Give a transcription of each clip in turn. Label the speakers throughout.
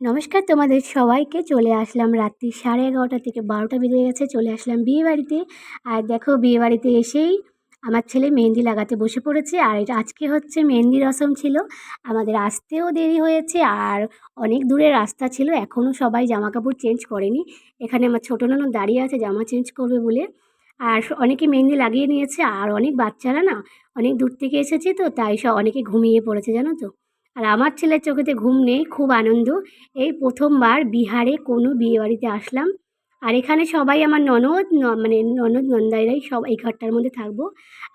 Speaker 1: নমস্কার তোমাদের সবাইকে, চলে আসলাম রাত্রি সাড়ে এগারোটা থেকে বারোটা বেজে গেছে, চলে আসলাম বিয়ে বাড়িতে। আর দেখো, বিয়ে বাড়িতে এসেই আমার ছেলে মেহেন্দি লাগাতে বসে পড়েছে। আর এটা আজকে হচ্ছে মেহেন্দি রসম ছিল। আমাদের আসতেও দেরি হয়েছে আর অনেক দূরের রাস্তা ছিল। এখনও সবাই জামা কাপড় চেঞ্জ করেনি। এখানে আমার ছোটো ননদ দাঁড়িয়ে আছে, জামা চেঞ্জ করবে বলে। আর অনেকে মেহেন্দি লাগিয়ে নিয়েছে। আর অনেক বাচ্চারা না, অনেক দূর থেকে এসেছে তো, তাই সব অনেকে ঘুমিয়ে পড়েছে, জানো তো। আর আমার ছেলের চোখেতে ঘুম নেই, খুব আনন্দ। এই প্রথমবার বিহারে কোনো বিয়েবাড়িতে আসলাম। আর এখানে সবাই আমার ননদ মানে ননদ, নন্দাইরাই সব এই ঘরটার মধ্যে থাকব।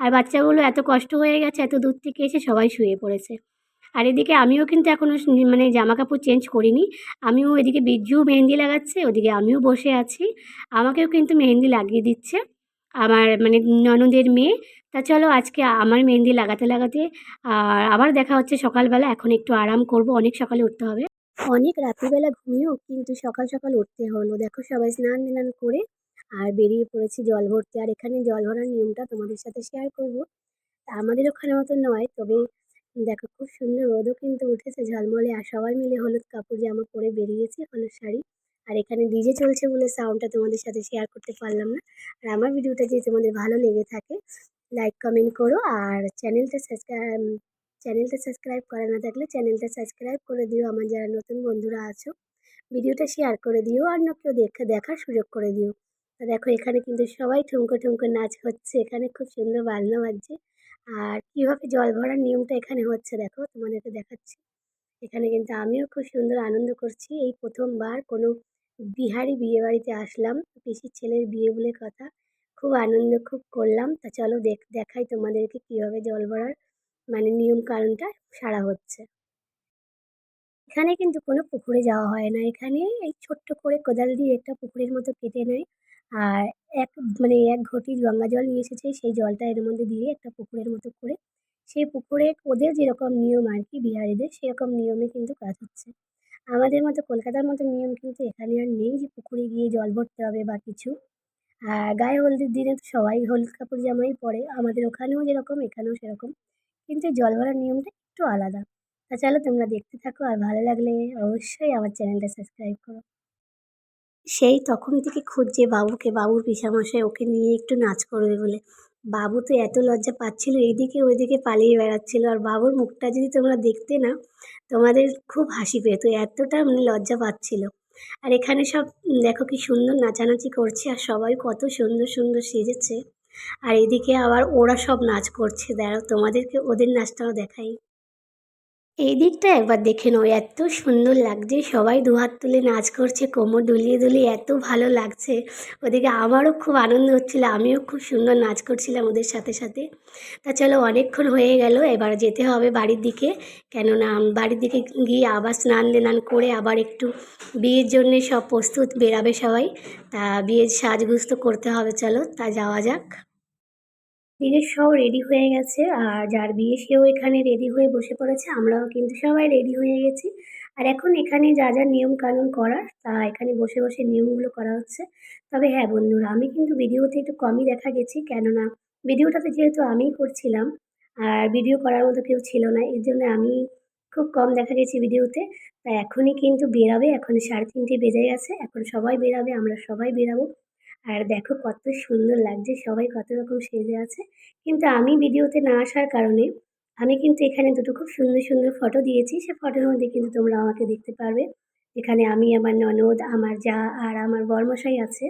Speaker 1: আর বাচ্চাগুলো এত কষ্ট হয়ে গেছে, এত দূর থেকে এসে সবাই শুয়ে পড়েছে। আর এদিকে আমিও কিন্তু এখনও মানে জামা কাপড় চেঞ্জ করিনি। আমিও এদিকে বিজ্জু মেহেন্দি লাগাচ্ছে, ওদিকে আমিও বসে আছি। আমাকেও কিন্তু মেহেন্দি লাগিয়ে দিচ্ছে। আমার মানে ননদের মেয়ে তা চলো আজকে আমার মেহেন্দি লাগাতে লাগাতে, আর আবার দেখা হচ্ছে সকালবেলা। এখন একটু আরাম করব, অনেক সকালে উঠতে হবে। অনেক রাত্রিবেলা ঘুমিয়েও কিন্তু সকাল সকাল উঠতে হলো। দেখো সবাই স্নান ধান করে, আর বেরিয়ে পড়েছি জল ভরতে। আর এখানে জল ভরার নিয়মটা তোমাদের সাথে শেয়ার করব। তা আমাদের ওখানে মতো নয়, তবে দেখো খুব সুন্দর রোদও কিন্তু উঠেছে। ঝলমলে আর সবাই মিলে হলুদ কাপড় জামা পরে বেরিয়েছি হলুদ শাড়ি। আর এখানে ডিজে চলছে বলে সাউন্ডটা তোমাদের সাথে শেয়ার করতে পারলাম না। আর আমার ভিডিওটা যদি তোমাদের ভালো লেগে থাকে লাইক কমেন্ট করো আর চ্যানেলটা সাবস্ক্রাইব চ্যানেলটা সাবস্ক্রাইব করা না থাকলে চ্যানেলটা সাবস্ক্রাইব করে দিও। আমার যারা নতুন বন্ধুরা আছো, ভিডিওটা শেয়ার করে দিও না কেউ দেখে, দেখার সুযোগ করে দিও। তো দেখো, এখানে কিন্তু সবাই ঠুমকো ঠুমকো নাচ হচ্ছে। এখানে খুব সুন্দর বাজনা বাজছে। আর কীভাবে জল ভরার নিয়মটা এখানে হচ্ছে দেখো, তোমাদেরকে দেখাচ্ছি। এখানে কিন্তু আমিও খুব সুন্দর আনন্দ করছি। এই প্রথমবার কোনো বিহারি বিয়ে বাড়িতে আসলাম, পিসির ছেলের বিয়ে বলে কথা। খুব আনন্দ খুব করলাম। তা চলো দেখ, দেখাই তোমাদেরকে কীভাবে জল ভরার মানে নিয়ম কারণটা সারা হচ্ছে। এখানে কিন্তু কোনো পুকুরে যাওয়া হয় না। এখানে এই ছোট্ট করে কোদাল দিয়ে একটা পুকুরের মতো কেটে নেয়। আর এক মানে এক ঘটি গঙ্গা জল নিয়ে এসেছে। সেই জলটা এর মধ্যে দিয়ে একটা পুকুরের মতো করে সেই পুকুরে ওদের যেরকম নিয়ম আর কি বিহারিদের, সেরকম নিয়মে কিন্তু কাজ হচ্ছে। আমাদের মতো কলকাতার মতো নিয়ম কিন্তু এখানে আর নেই যে পুকুরে গিয়ে জল ভরতে হবে বা কিছু। গায়ে হলদির দিনে তো সবাই হলুদ কাপড় জামাই পরে। আমাদের ওখানেও যেরকম, এখানেও সেরকম। কিন্তু জল ভরার নিয়মটা একটু আলাদা। তা চলো তোমরা দেখতে থাকো আর ভালো লাগলে অবশ্যই আমার চ্যানেলটা সাবস্ক্রাইব করো। সেই তখন থেকে খুঁজছে বাবুকে। বাবুর পিসামশাই ওকে নিয়ে একটু নাচ করবে বলে। বাবু তো এত লজ্জা পাচ্ছিল, এইদিকে ওইদিকে পালিয়ে বেড়াচ্ছিল। আর বাবুর মুখটা যদি তোমরা দেখতে না তোমাদের খুব হাসি পেতো। এতটা মানে লজ্জা পাচ্ছিল। আর এখানে সব দেখো কি সুন্দর নাচানাচি করছে আর সবাই কত সুন্দর সুন্দর সেজেছে। আর এদিকে আবার ওরা সব নাচ করছে। দাঁড়াও তোমাদেরকে ওদের নাচটাও দেখাই। এই দিকটা একবার দেখে নাও, এত সুন্দর লাগছে। সবাই দুহাত তুলে নাচ করছে, কোমর দুলিয়ে দুলিয়ে, এত ভালো লাগছে। ওদিকে আমারও খুব আনন্দ হচ্ছিল, আমিও খুব সুন্দর নাচ করছিলাম ওদের সাথে সাথে। তা চলো অনেকক্ষণ হয়ে গেল, এবার যেতে হবে বাড়ির দিকে। কেননা বাড়ির দিকে গিয়ে আবার স্নান দেনান করে আবার একটু বিয়ের জন্যে সব প্রস্তুত বেরাবে সবাই। তা বিয়ের সাজগুজ তো করতে হবে, চলো তা যাওয়া যাক। দিদির সব রেডি হয়ে গেছে। আর যার বিয়ে সেও এখানে রেডি হয়ে বসে পড়েছে। আমরাও কিন্তু সবাই রেডি হয়ে গেছি। আর এখন এখানে যা যা নিয়ম কানুন করার, তা এখানে বসে বসে নিয়মগুলো করা হচ্ছে। তবে হ্যাঁ বন্ধুরা, আমি কিন্তু ভিডিওতে একটু কমই দেখা গেছি। কেননা, ভিডিওটাতে যেহেতু আমিই করছিলাম, আর ভিডিও করার মতো কেউ ছিল না, এর জন্য আমি খুব কম দেখা গেছি ভিডিওতে। তা এখনই কিন্তু বেরাবে। এখন সাড়ে তিনটে বেজে গেছে। এখন সবাই বেরাবে, আমরা সবাই বেরাবো। আর দেখো কত সুন্দর লাগছে, সবাই কত রকম সেজে আছে। কিন্তু আমি ভিডিওতে না আসার কারণে আমি কিন্তু এখানে দুটো খুব সুন্দর সুন্দর ফটো দিয়েছি। সে ফটোর মধ্যে কিন্তু তোমরা আমাকে দেখতে পারবে। এখানে আমি, আমার ননদ, আমার যা আর আমার বরমশাই আছে।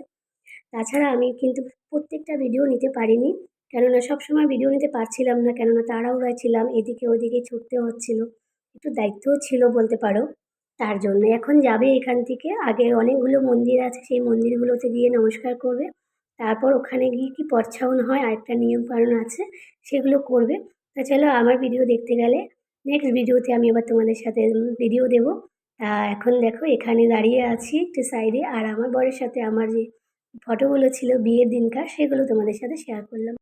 Speaker 1: তাছাড়া আমি কিন্তু প্রত্যেকটা ভিডিও নিতে পারিনি। কেননা সবসময় ভিডিও নিতে পারছিলাম না, কেননা তাড়াহুড়ায় ছিলাম, এদিকে ওদিকে ছুটতে হচ্ছিল। একটু দায়িত্বও ছিল বলতে পারো। তার জন্য। এখন যাবে এখান থেকে। আগে অনেকগুলো মন্দির আছে, সেই মন্দিরগুলোতে গিয়ে নমস্কার করবে। তারপর ওখানে গিয়ে কি পর্ছাউন হয়, আরেকটা নিয়ম কারণ আছে, সেগুলো করবে। তা চলো আমার ভিডিও দেখতে গেলে নেক্সট ভিডিওতে আমি আবার তোমাদের সাথে ভিডিও দেব। তা এখন দেখো, এখানে দাঁড়িয়ে আছি একটু সাইডে আর আমার বরের সাথে আমার যে ফটোগুলো ছিল বিয়ের দিনকার, সেগুলো তোমাদের সাথে শেয়ার করলাম।